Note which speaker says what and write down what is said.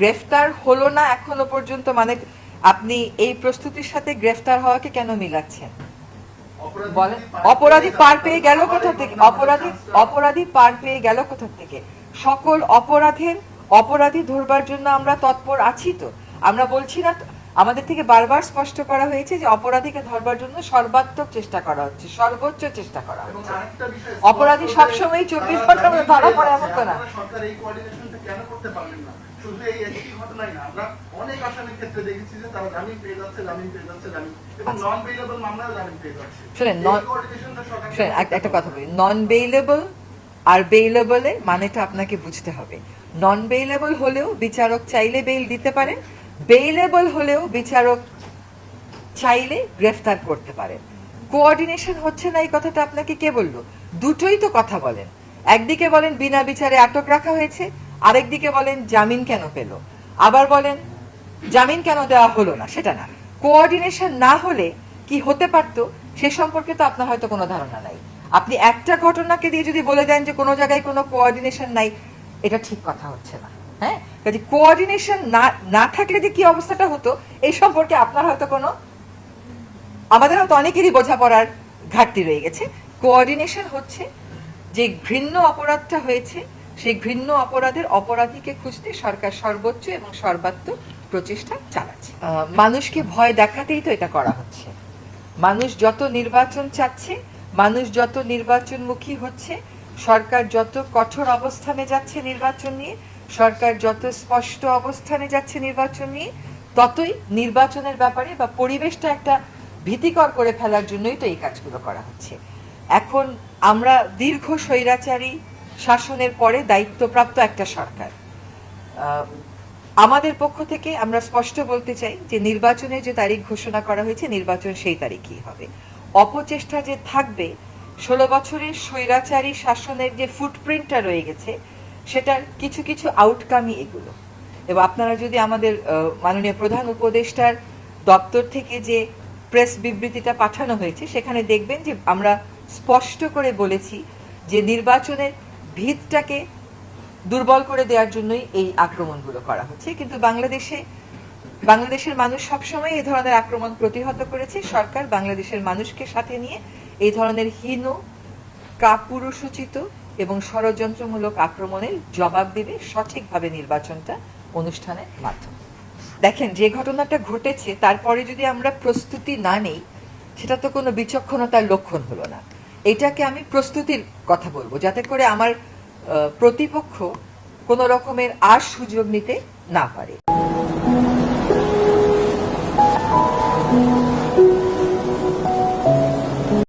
Speaker 1: গ্রেফতার হলো না এখনও পর্যন্ত? মানে আপনি এই প্রস্তুতির সাথে গ্রেফতার হওয়াকে কেন মিলাচ্ছেন? বলেন। অপরাধী পার পেয়ে গেল কোথা থেকে? অপরাধী অপরাধী পার পেয়ে গেল কোথা থেকে? সকল অপরাধের অপরাধী ধরবার জন্য আমরা তৎপর আছি তো? আমরা বলছি না আমাদের থেকে বারবার স্পষ্ট করা হয়েছে যে অপরাধীকে ধরবার জন্য সর্বাত্মক চেষ্টা করা হচ্ছে সর্বোচ্চ চেষ্টা করা হচ্ছে। অপরাধী সবসময় চব্বিশ ঘণ্টার মধ্যে ধরা পড়ে এমন না।
Speaker 2: কেন করতে পারলেন না? শুধু এই একটি ঘটনাই না আমরা অনেক আসামির ক্ষেত্রে দেখেছি যে তারা জামিন পেয়ে যাচ্ছে জামিন পেয়ে যাচ্ছে জামিন এবং
Speaker 1: আচ্ছা।
Speaker 2: নন বেইলেবল মামলায় জামিন পেয়ে যাচ্ছে।
Speaker 1: শোনেন, শোনেন এক- একটা কথা বলি। নন বেইলেবল আর বেইলেবলে মানেটা আপনাকে বুঝতে হবে। নন বেইলেবল হলেও বিচারক চাইলে বেইল দিতে পারেন বেইলেবল হলেও বিচারক চাইলে গ্রেফতার করতে পারেন কোঅর্ডিনেশন হচ্ছে না এই কথাটা আপনাকে কে বলল? দুটোই তো কথা বলেন। একদিকে বলেন বিনা বিচারে আটক রাখা হয়েছে আরেকদিকে বলেন, জামিন কেন পেল? আবার বলেন, জামিন কেন দেওয়া হলো না? সেটা না। কোঅর্ডিনেশন না হলে কি হতে পারতো? সে সম্পর্কে তো আপনার হয়তো কোনো ধারণা নাই। আপনি একটা ঘটনাকে দিয়ে যদি বলে দেন যে কোনো জায়গায় কোনো কোঅর্ডিনেশন নাই, এটা ঠিক কথা হচ্ছে না। হ্যাঁ? কাজে কোঅর্ডিনেশন না না থাকলে যে কি অবস্থাটা হতো, এই সম্পর্কে আপনার হয়তো কোনো আমাদের হয়তো অনেকেরই বোঝাপড়ার ঘাটতি রয়ে গেছে। কোঅর্ডিনেশন হচ্ছে যে ঘৃণ্য অপরাধটা হয়েছে সেই ঘৃণ্য অপরাধের অপরাধীকে খুঁজতে সরকার সর্বোচ্চ এবং সর্বাত্মক প্রচেষ্টা চালাচ্ছে। মানুষকে ভয় দেখাতেই তো এটা করা হচ্ছে। মানুষ যত নির্বাচন চাচ্ছে, মানুষ যত নির্বাচনমুখী হচ্ছে, সরকার যত কঠোর অবস্থানে যাচ্ছে নির্বাচন নিয়ে, সরকার যত স্পষ্ট অবস্থানে যাচ্ছে নির্বাচন নিয়ে, ততই নির্বাচনের ব্যাপারে বা পরিবেশটা একটা ভীতিকর করে ফেলার জন্যই তো এই কাজগুলো করা হচ্ছে। এখন আমরা দীর্ঘ স্বৈরাচারী শাসনের পরে দায়িত্বপ্রাপ্ত একটা সরকার। আমাদের পক্ষ থেকে আমরা স্পষ্ট বলতে চাই যে নির্বাচনের যে তারিখ ঘোষণা করা হয়েছে, নির্বাচন সেই তারিখই হবে। অপচেষ্টা যে থাকবে, ষোলো বছরের স্বৈরাচারী শাসনের যে ফুটপ্রিন্টটা রয়ে গেছে, সেটার কিছু কিছু আউটকামই এগুলো। এবং আপনারা যদি আমাদের মাননীয় প্রধান উপদেষ্টার দপ্তর থেকে যে প্রেস বিবৃতিটা পাঠানো হয়েছে, সেখানে দেখবেন যে আমরা স্পষ্ট করে বলেছি যে নির্বাচনের ভিতটাকে দুর্বল করে দেওয়ার জন্যই এই আক্রমণগুলো করা হচ্ছে। কিন্তু বাংলাদেশে, বাংলাদেশের মানুষ সবসময় এই ধরনের আক্রমণ প্রতিহত করেছে। সরকার বাংলাদেশের মানুষকে সাথে নিয়ে এই ধরনের হীন, কাপুরুষোচিত এবং ষড়যন্ত্রমূলক আক্রমণের জবাব দেবে সঠিকভাবে নির্বাচনটা অনুষ্ঠানের মাধ্যমে। দেখেন, যে ঘটনাটা ঘটেছে, তারপরে যদি আমরা প্রস্তুতি না নেই, সেটা তো কোনো বিচক্ষণতার লক্ষণ হলো না। এটাকে আমি প্রস্তুতির কথা বলব, যাতে করে আমার প্রতিপক্ষ কোনো রকমের আর সুযোগ নিতে না পারে।